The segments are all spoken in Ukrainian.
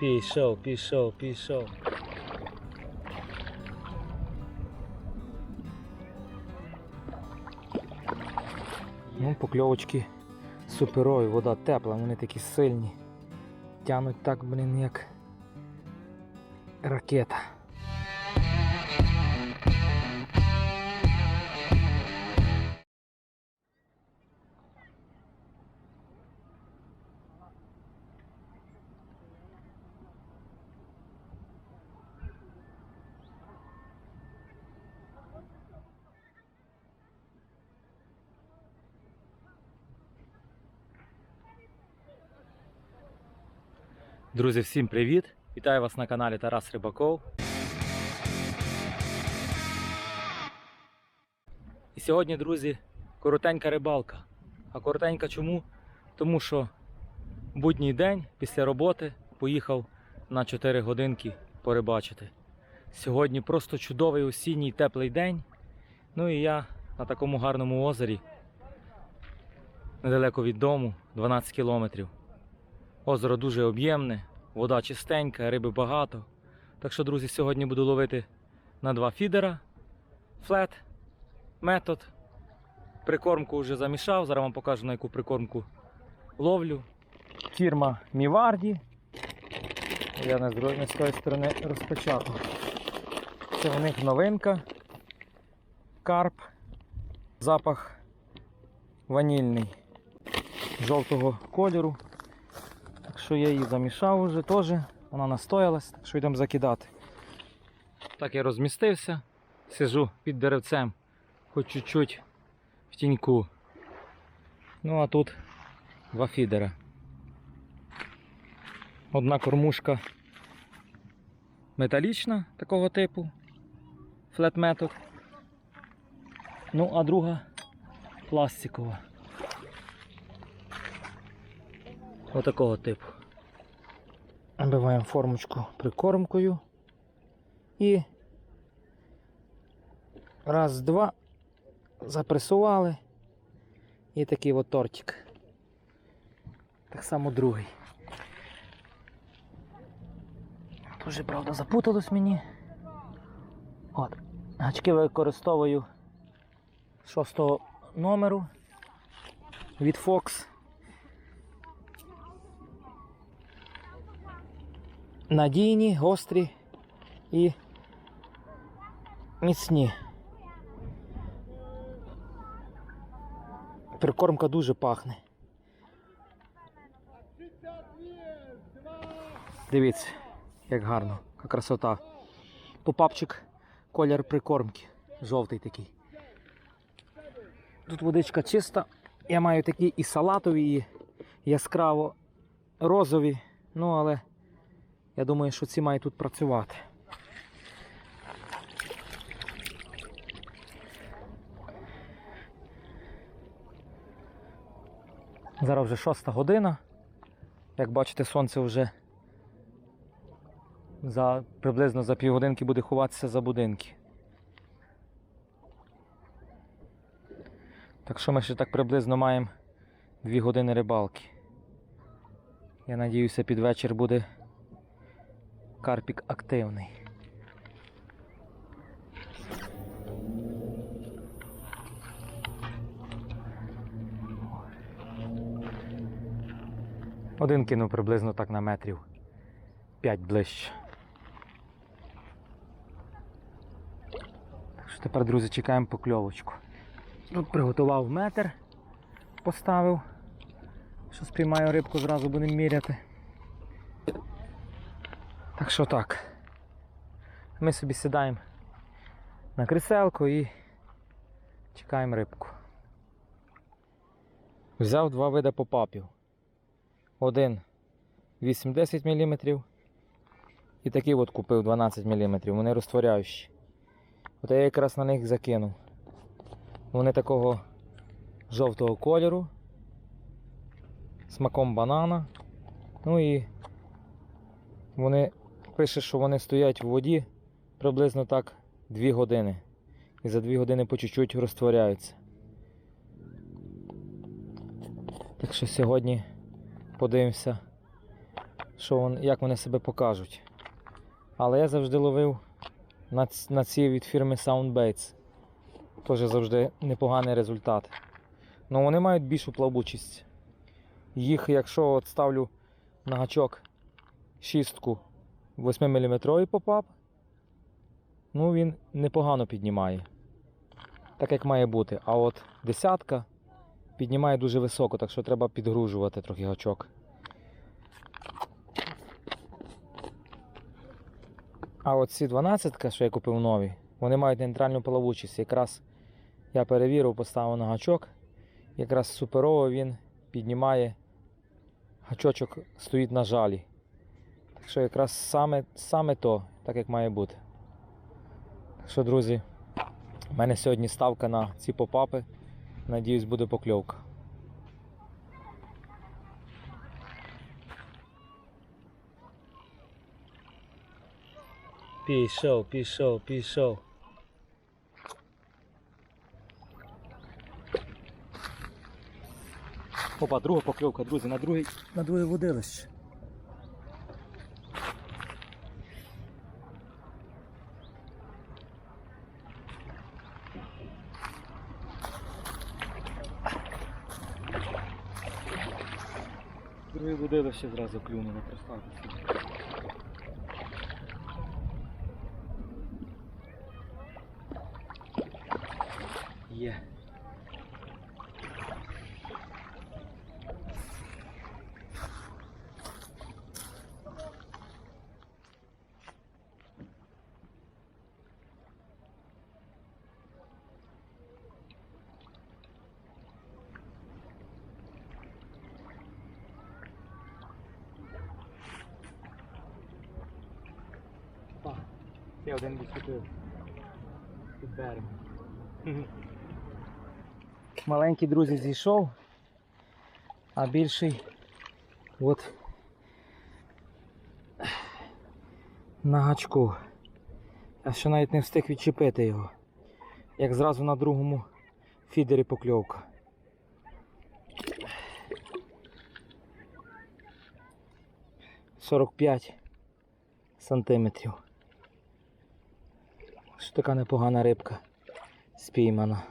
Пішов, пішов, пішов. Ну, покльовочки суперові, вода тепла, вони такі сильні. Тянуть так, блін, як ракета. Друзі, всім привіт! Вітаю вас на каналі Тарас Рибаков. І сьогодні, друзі, коротенька рибалка. А коротенька чому? Тому що будній день після роботи поїхав на 4 годинки порибачити. Сьогодні просто чудовий осінній теплий день. Ну і я на такому гарному озері, недалеко від дому, 12 кілометрів. Озеро дуже об'ємне, вода чистенька, риби багато. Так що, друзі, сьогодні буду ловити на два фідера. Флет, метод. Прикормку вже замішав, зараз вам покажу на яку прикормку ловлю. Фірма Міварді. Я не з, тої сторони розпочатку. Це в них новинка. Карп. Запах ванільний жовтого кольору. Що я її замішав вже теж, вона настоялась, так що йдемо закидати. Так я розмістився, сижу під деревцем, хоч чуть-чуть в тіньку. Ну а тут два фідера. Одна кормушка металічна такого типу, флет метод. Ну, а друга пластикова. Отакого типу. Набиваємо формочку прикормкою. І раз, два. Запресували. І такий от тортик. Так само другий. Дуже, правда, запуталось мені. От. Гачки використовую шостого номеру від Fox. Надійні, гострі і міцні. Прикормка дуже пахне. Дивіться, як гарно, яка красота. Попапчик, колір прикормки. Жовтий такий. Тут водичка чиста. Я маю такі і салатові, і яскраво розові. Ну, але я думаю, що ці мають тут працювати. Зараз вже шоста година. Як бачите, сонце вже за, приблизно за півгодинки буде ховатися за будинки. Так що ми ще так приблизно маємо 2 години рибалки. Я надіюся, під вечір буде карпік активний. Один кинув приблизно так на метрів 5 ближче. Так що тепер, друзі, чекаємо покльовочку. Тут приготував метр, поставив, що спіймаю рибку, зразу будемо міряти. Так що так. Ми собі сідаємо на кріселку і чекаємо рибку. Взяв два види попапів. Один 8-10 мм і такий от купив 12 мм. Вони розтворяючі. От я якраз на них закинув. Вони такого жовтого кольору, смаком банана. Ну і вони пише, що вони стоять в воді приблизно так 2 години. І за 2 години по чуть-чуть розтворяються. Так що сьогодні подивимося, що вон, як вони себе покажуть. Але я завжди ловив на, на ці від фірми Soundbaits. Теж завжди непоганий результат. Ну вони мають більшу плавучість. Їх, якщо от ставлю на гачок шістку 8 мм попап, ну він непогано піднімає. Так як має бути. А от десятка піднімає дуже високо, так що треба підгружувати трохи гачок. А от ці 12, що я купив нові, вони мають нейтральну плавучість. Якраз я перевірив, поставив на гачок. Якраз суперово він піднімає. Гачочок стоїть на жалі. Так що якраз саме, саме то, так як має бути. Так що, друзі, в мене сьогодні ставка на ці попапи. Надіюсь, буде покльовка. Пішов, пішов, пішов. Опа, друга покльовка, друзі, на другий, на друге водилище. Водилище зразу клюнуло, представте. Є. Па, ще один відсвітив. Під берегом. Маленький друзі зійшов, а більший от на гачку. Я ще навіть не встиг відчепити його. Як зразу на другому фідері покльовка. Сорок п'ять сантиметрів. Ось така непогана рибка спіймана.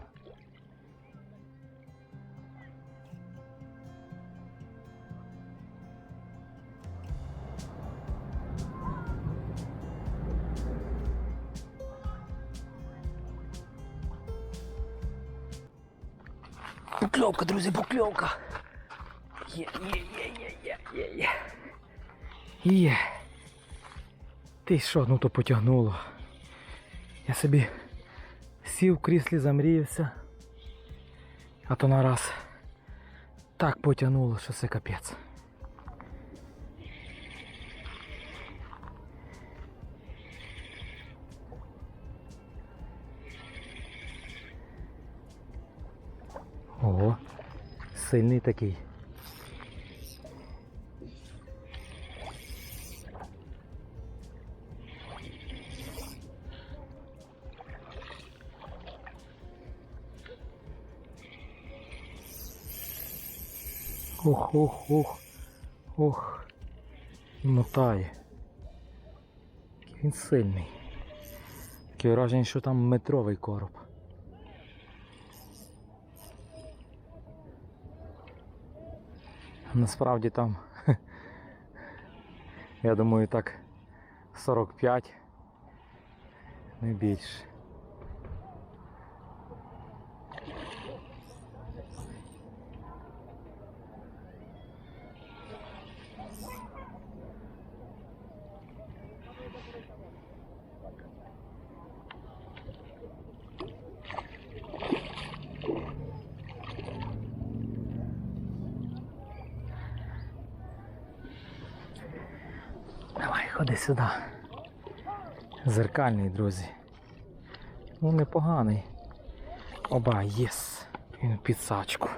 Покльовка, друзі, покльовка. Є, є, є, є, є, є, є. Є. Ти що, ну то потягнуло. Я собі сів в кріслі, замріявся. А то нараз так потягнуло, що це капець. Ого, сильний такий. Ох, ох, ох, ох. Мотає. Він сильний. Таке враження, що там метровий короб. Насправді там, я думаю, так 45, не більше. Давай, ходи сюди. Зеркальний, друзі. Ну, непоганий. Оба, єс. Він під сачку.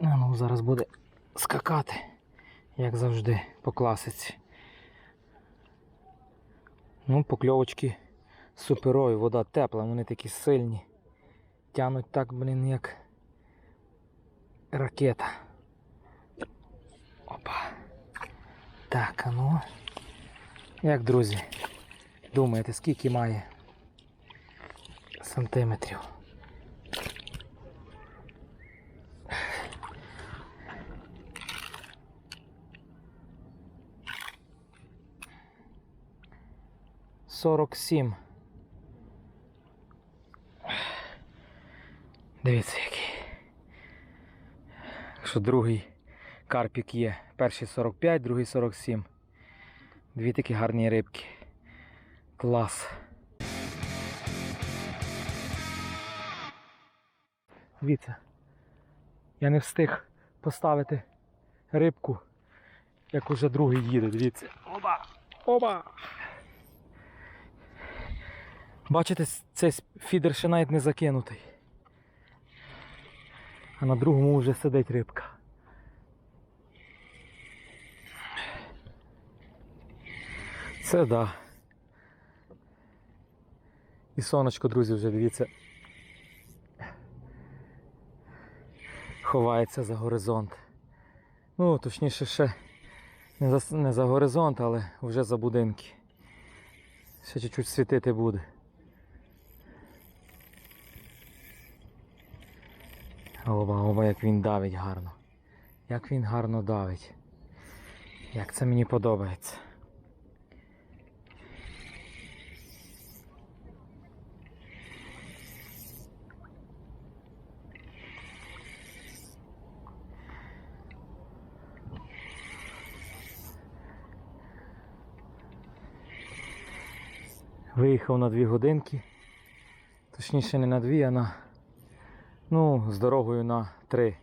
Ну, зараз буде скакати, як завжди, по класиці. Ну, покльовочки суперові, вода тепла, вони такі сильні. Тянуть так, блін, як ракета. Опа. Так, а ну. Як, друзі, думаєте, скільки має сантиметрів? Сорок сім. Дивіться який. Що другий карпік є. Перший 45, другий 47. Дві такі гарні рибки. Клас. Дивіться. Я не встиг поставити рибку, як уже другий їде. Дивіться. Оба! Оба! Бачите, цей фідер ще навіть не закинутий. А на другому вже сидить рибка. Це да. І сонечко, друзі, вже дивіться. Ховається за горизонт. Ну, точніше, ще не за, не за горизонт, але вже за будинки. Ще чуть-чуть світити буде. Оба, оба, як він давить гарно. Як він гарно давить. Як це мені подобається. Виїхав на дві годинки. Точніше не на дві, а на ну, з дорогою на три.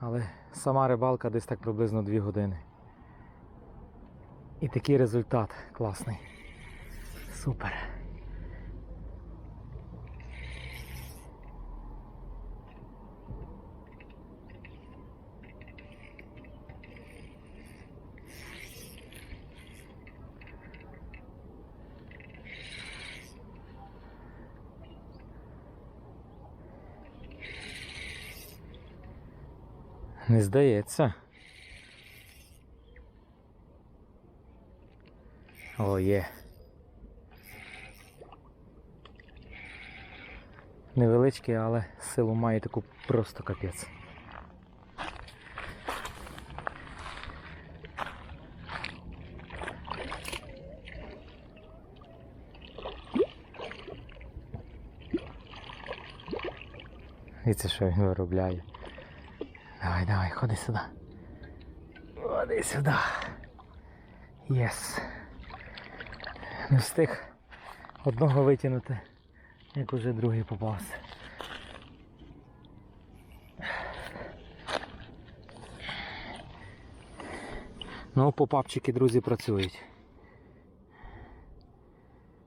Але сама рибалка десь так приблизно дві години. І такий результат класний. Супер. Не здається. О, є. Невеличкий, але силу має таку просто капець. І це що він виробляє? Давай, ходи сюди. Ходи сюди. Єс. Не встиг одного витягнути, як уже другий попався. Ну, попапчики, друзі, працюють.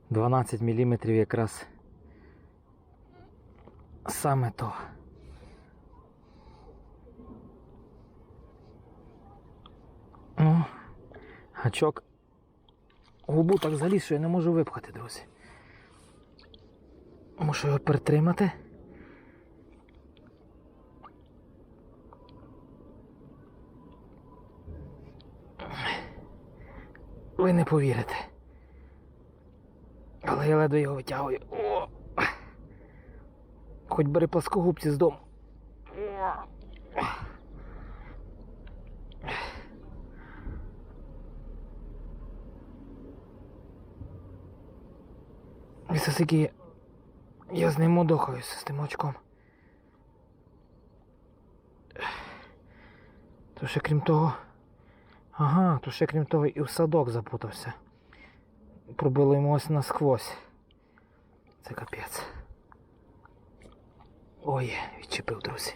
12 мм якраз саме то. Ну, гачок губу так заліз, що я не можу випхати, друзі. Мушу його притримати. Ви не повірите. Але я ледве його витягую. О! Хоч бери плоскогубці з дому. О! Скільки я з ним мудохаюся з тим очком. То ще крім того. Ага, то ще крім того і в садок запутався. Пробило йому ось насквозь. Це капець. Ой, відчепив, друзі.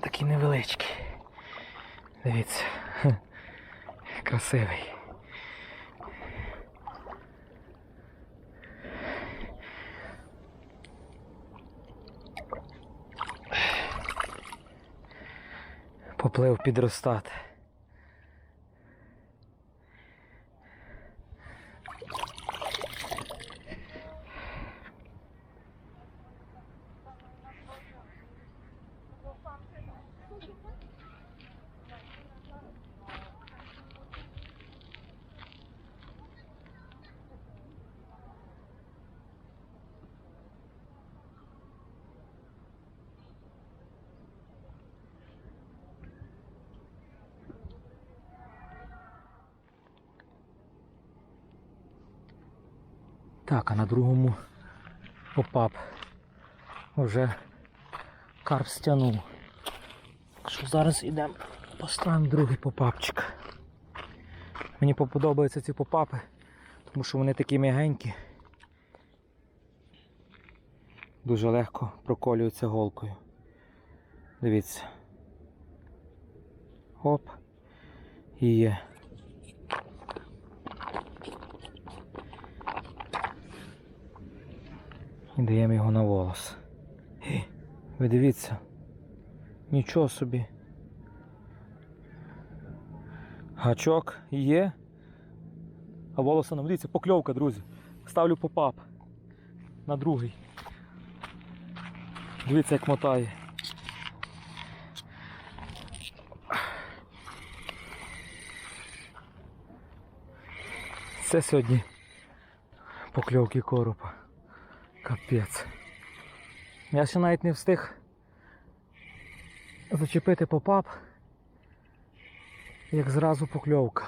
Такий невеличкий. Дивіться. Красивий. Поплив підростати. Так, а на другому попап вже карп. Так що зараз йдемо, поставимо другий попапчик. Мені подобаються ці попапи, тому що вони такі м'ягенькі. Дуже легко проколюються голкою. Дивіться. Оп. І є. І даємо його на волос. Гі, Ви дивіться. Нічого собі. Гачок є. А волоса нам дивіться, покльовка, друзі. Ставлю попап на другий. Дивіться, як мотає. Це сьогодні покльовки коропа. Капець. Я ще навіть не встиг зачепити попап, як зразу покльовка.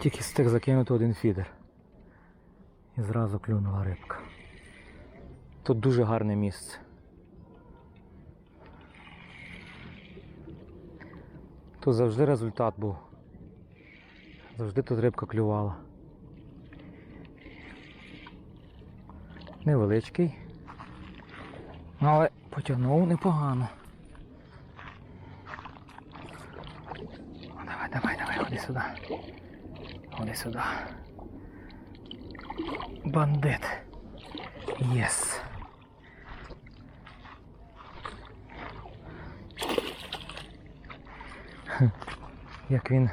Тільки встиг закинути один фідер. І зразу клюнула рибка. Тут дуже гарне місце. Тут завжди результат був. Завжди тут рибка клювала. Невеличкий. Але потягнув непогано. Давай, давай, давай, ходи сюди. Ходи сюди. Бандит. Єс. Як він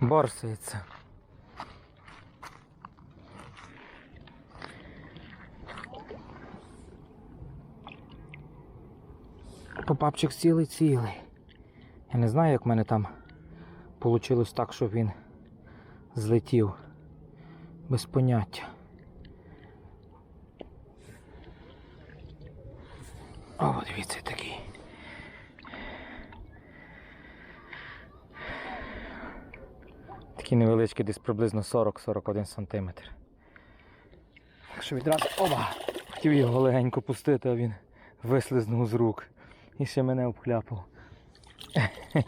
борсується. Попапчик цілий цілий. Я не знаю, як в мене там вийшло так, щоб він злетів. Без поняття. О, дивіться такий. Невеличкий, десь приблизно 40-41 см. Так що відразу оба! Хотів його легенько пустити, а він вислизнув з рук. І ще мене обхляпав.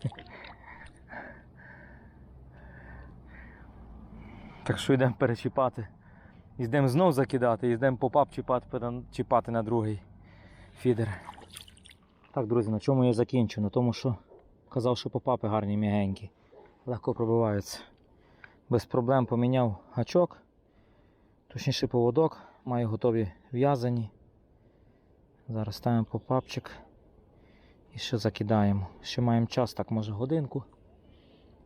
Так що йдемо перечіпати. Йдемо знов закидати, йдемо попап чіпати, чіпати на другий фідер. Так, друзі, на чому я закінчу? На тому, що казав, що попапи гарні м'ягенькі. Легко пробиваються. Без проблем поміняв гачок, точніше поводок, маю готові в'язані. Зараз ставимо попапчик і ще закидаємо. Ще маємо час, так може годинку,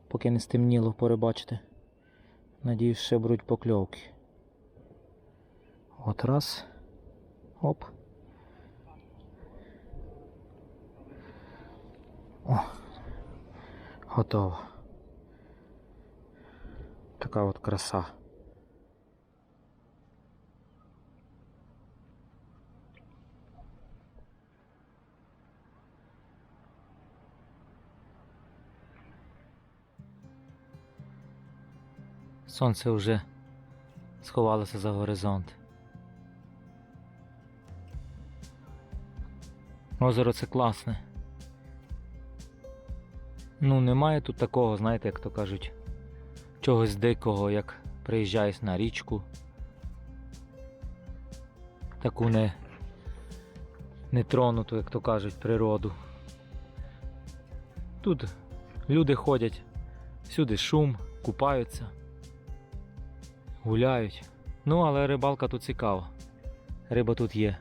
поки не стемніло порибачити. Надіюсь, ще беруть покльовки. От раз. Оп. О, готово. Така от краса. Сонце вже сховалося за горизонт. Озеро це класне. Ну, немає тут такого, знаєте, як то кажуть, чогось дикого, як приїжджаєш на річку. Таку не, не тронуту, як то кажуть, природу. Тут люди ходять, всюди шум, купаються, гуляють. Ну, але рибалка тут цікава. Риба тут є.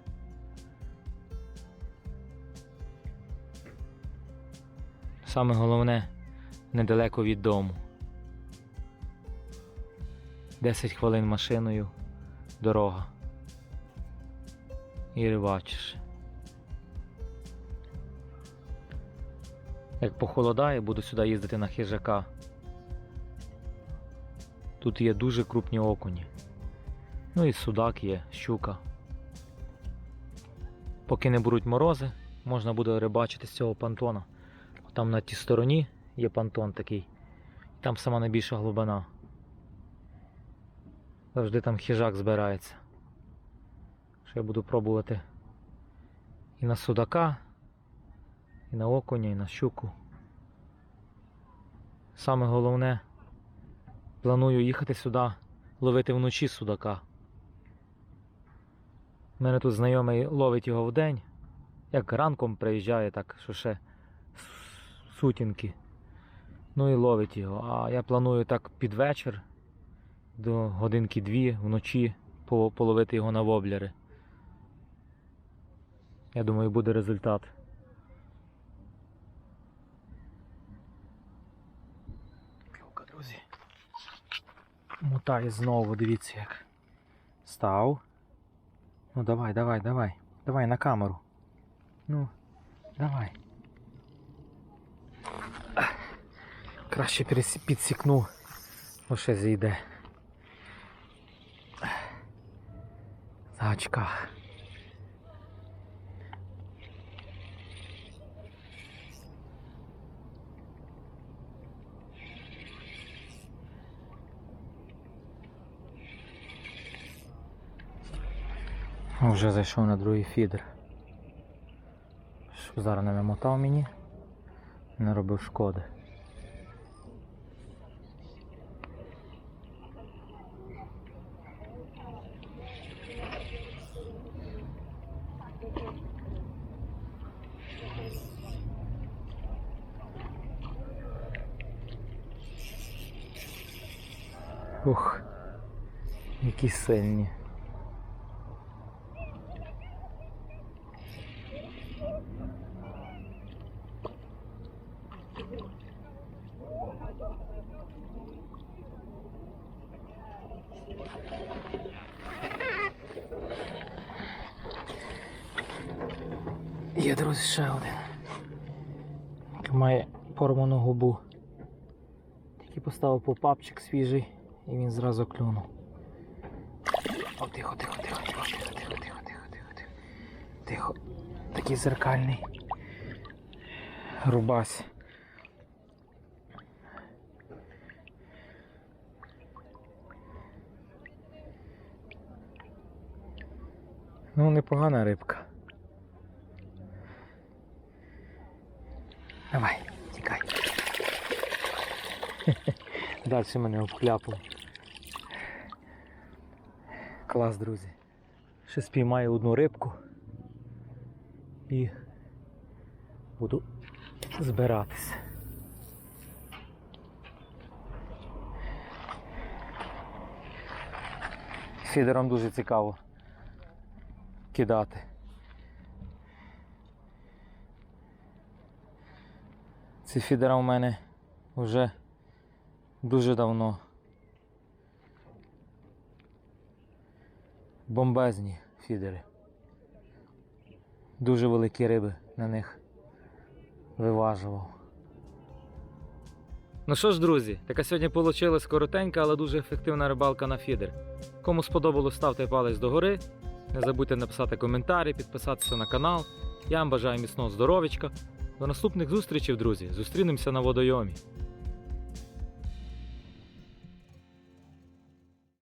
Саме головне недалеко від дому. 10 хвилин машиною дорога. І рибачиш. Як похолодає, буду сюди їздити на хижака. Тут є дуже крупні окуні. Ну і судак є, щука. поки не будуть морози, можна буде рибачити з цього понтона. Там на тій стороні є понтон такий. Там сама найбільша глибина. Завжди там хижак збирається. Що я буду пробувати і на судака, і на окуня, і на щуку. Саме головне, планую їхати сюди, ловити вночі судака. У мене тут знайомий ловить його вдень, як ранком приїжджає, так що ще сутінки. Ну і ловить його. А я планую так під вечір до годинки дві вночі половити його на воблери. Я думаю, буде результат. Клювка, друзі. Мутає знову, дивіться як. Став. Ну давай, давай, давай. Давай на камеру. Ну, давай. Краще підсікну, бо ще зійде. Зачка. Вже зайшов на другий фідер. Щоб зараз не намотав мені, не робив шкоди. Ух, які сильні. Є, друзі, ще один. Має порвану губу. Тільки поставив попапчик свіжий і він зразу клюнув. О, тихо, тихо, тихо, тихо, тихо, тихо, тихо, тихо, тихо, тихо. Тихо. Такий зеркальний. Рубась. Ну, непогана рибка. Давай, тікай. Далі мене обхляпав. Клас, друзі. Ще спіймаю одну рибку і буду збиратися. Фідером дуже цікаво кидати. Ці фідера у мене вже дуже давно. Бомбезні фідери. Дуже великі риби на них виважував. Ну що ж, друзі, така сьогодні вийшла коротенька, але дуже ефективна рибалка на фідер. Кому сподобалось, ставте палець догори. Не забудьте написати коментарі, підписатися на канал. Я вам бажаю міцного здоров'ячка. До наступних зустрічей, друзі. Зустрінемося на водойомі.